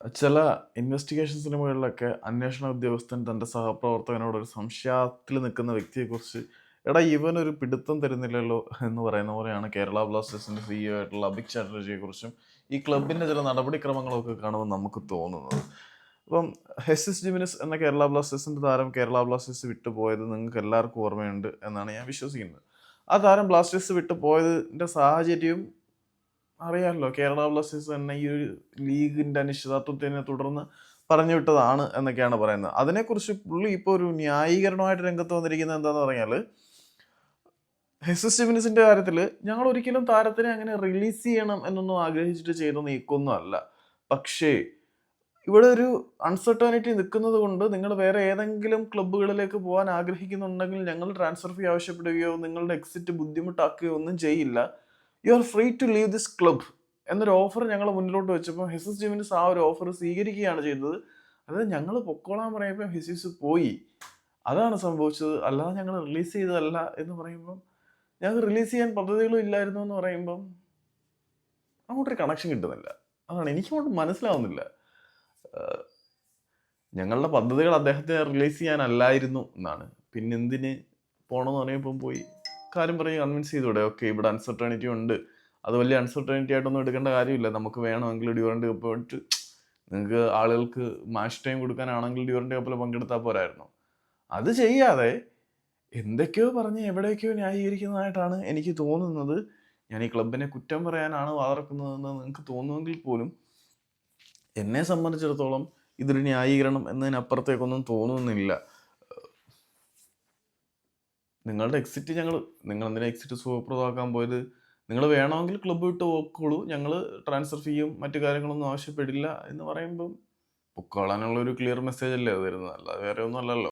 ചില ഇൻവെസ്റ്റിഗേഷൻ സിനിമകളിലൊക്കെ അന്വേഷണ ഉദ്യോഗസ്ഥൻ തന്റെ സഹപ്രവർത്തകനോട് ഒരു സംശയത്തിൽ നിൽക്കുന്ന വ്യക്തിയെക്കുറിച്ച് എടാ ഇവനൊരു പിടുത്തം തരുന്നില്ലല്ലോ എന്ന് പറയുന്ന പോലെയാണ് കേരള ബ്ലാസ്റ്റേഴ്സിന്റെ സിഇഒ ആയിട്ടുള്ള അഭിക് ചാറ്റർജിയെക്കുറിച്ചും ഈ ക്ലബിന്റെ ചില നടപടിക്രമങ്ങളൊക്കെ കാണുമ്പോൾ നമുക്ക് തോന്നുന്നത്. അപ്പം ഹെസിസ് ജിമിനസ് എന്ന കേരള ബ്ലാസ്റ്റേഴ്സിന്റെ താരം കേരള ബ്ലാസ്റ്റേഴ്സ് വിട്ടു പോയത് നിങ്ങൾക്ക് എല്ലാവർക്കും ഓർമ്മയുണ്ട് എന്നാണ് ഞാൻ വിശ്വസിക്കുന്നത്. ആ താരം ബ്ലാസ്റ്റേഴ്സ് വിട്ടു പോയതിന്റെ സാഹചര്യവും അറിയാമല്ലോ കേരള ബ്ലാസ്റ്റേഴ്സ് തന്നെ ഈ ഒരു ലീഗിന്റെ അനിശ്ചിതത്വത്തിനെ തുടർന്ന് പറഞ്ഞു വിട്ടതാണ് എന്നൊക്കെയാണ് പറയുന്നത്. അതിനെക്കുറിച്ച് പുള്ളി ഇപ്പോൾ ഒരു ന്യായീകരണമായിട്ട് രംഗത്ത് വന്നിരിക്കുന്നത് എന്താണെന്ന് പറഞ്ഞാൽ ഹെസസ് ജിമിനിസിന്റെ കാര്യത്തിൽ ഞങ്ങൾ ഒരിക്കലും താരത്തിനെ അങ്ങനെ റിലീസ് ചെയ്യണം എന്നൊന്നും ആഗ്രഹിച്ചിട്ട് ചെയ്ത നീക്കൊന്നും അല്ല. പക്ഷേ ഇവിടെ ഒരു അൺസർട്ടനിറ്റി നിൽക്കുന്നത് കൊണ്ട് നിങ്ങൾ വേറെ ഏതെങ്കിലും ക്ലബ്ബുകളിലേക്ക് പോകാൻ ആഗ്രഹിക്കുന്നുണ്ടെങ്കിൽ ഞങ്ങൾ ട്രാൻസ്ഫർ ഫീ ആവശ്യപ്പെടുകയോ നിങ്ങളുടെ എക്സിറ്റ് ബുദ്ധിമുട്ടാക്കുകയോ ഒന്നും ചെയ്യില്ല. You are free to leave this club എന്നൊരു ഓഫർ ഞങ്ങൾ മുന്നിലോട്ട് വെച്ചപ്പോൾ ഹെസസ് ജിമിനിസ് ആ ഒരു ഓഫർ സ്വീകരിക്കുകയാണ് ചെയ്തത്. അതായത് ഞങ്ങൾ പൊക്കോളാൻ പറയുമ്പോൾ ഹെസിസ് പോയി. അതാണ് സംഭവിച്ചത്. അല്ലാതെ ഞങ്ങൾ റിലീസ് ചെയ്തതല്ല എന്ന് പറയുമ്പം ഞങ്ങൾക്ക് റിലീസ് ചെയ്യാൻ പദ്ധതികളും ഇല്ലായിരുന്നു എന്ന് പറയുമ്പം അങ്ങോട്ടൊരു കണക്ഷൻ കിട്ടുന്നില്ല. അതാണ് എനിക്ക് അങ്ങോട്ട് മനസ്സിലാവുന്നില്ല ഞങ്ങളുടെ പദ്ധതികൾ അദ്ദേഹത്തെ റിലീസ് ചെയ്യാനല്ലായിരുന്നു എന്നാണ്. പിന്നെന്തിന് പോണമെന്ന് പറയുമ്പം പോയി. കാര്യം പറഞ്ഞ് കൺവിൻസ് ചെയ്തൂടെ ഓക്കെ ഇവിടെ അൺസർട്ടേണിറ്റി ഉണ്ട്. അത് വലിയ അൺസർട്ടേണിറ്റി ആയിട്ടൊന്നും എടുക്കേണ്ട കാര്യമില്ല. നമുക്ക് വേണമെങ്കിൽ ഡ്യൂറന്റ് കപ്പ് നിങ്ങൾക്ക് ആളുകൾക്ക് മാച്ച് ടൈം കൊടുക്കാനാണെങ്കിൽ ഡ്യൂറന്റ് കപ്പിൽ പങ്കെടുത്താൽ പോരായിരുന്നു. അത് ചെയ്യാതെ എന്തൊക്കെയോ പറഞ്ഞ് എവിടെയൊക്കെയോ ന്യായീകരിക്കുന്നതായിട്ടാണ് എനിക്ക് തോന്നുന്നത്. ഞാൻ ഈ ക്ലബിനെ കുറ്റം പറയാനാണ് വാതിറക്കുന്നതെന്ന് നിങ്ങൾക്ക് തോന്നുമെങ്കിൽ പോലും എന്നെ സംബന്ധിച്ചിടത്തോളം ഇതൊരു ന്യായീകരണം എന്നതിനപ്പുറത്തേക്കൊന്നും തോന്നുന്നില്ല. നിങ്ങളുടെ എക്സിറ്റ് ഞങ്ങൾ നിങ്ങൾ എന്തിനാ എക്സിറ്റ് സുഖപ്രദമാക്കാൻ പോയത്? നിങ്ങൾ വേണമെങ്കിൽ ക്ലബ്ബ് വിട്ട് പോക്കോളൂ ഞങ്ങൾ ട്രാൻസ്ഫർ ഫീയും മറ്റു കാര്യങ്ങളൊന്നും ആവശ്യപ്പെടില്ല എന്ന് പറയുമ്പം പൊക്കോളാനുള്ള ഒരു ക്ലിയർ മെസ്സേജ് അല്ലേ അത് വരുന്നത്? അല്ലാതെ വേറെ ഒന്നും അല്ലല്ലോ.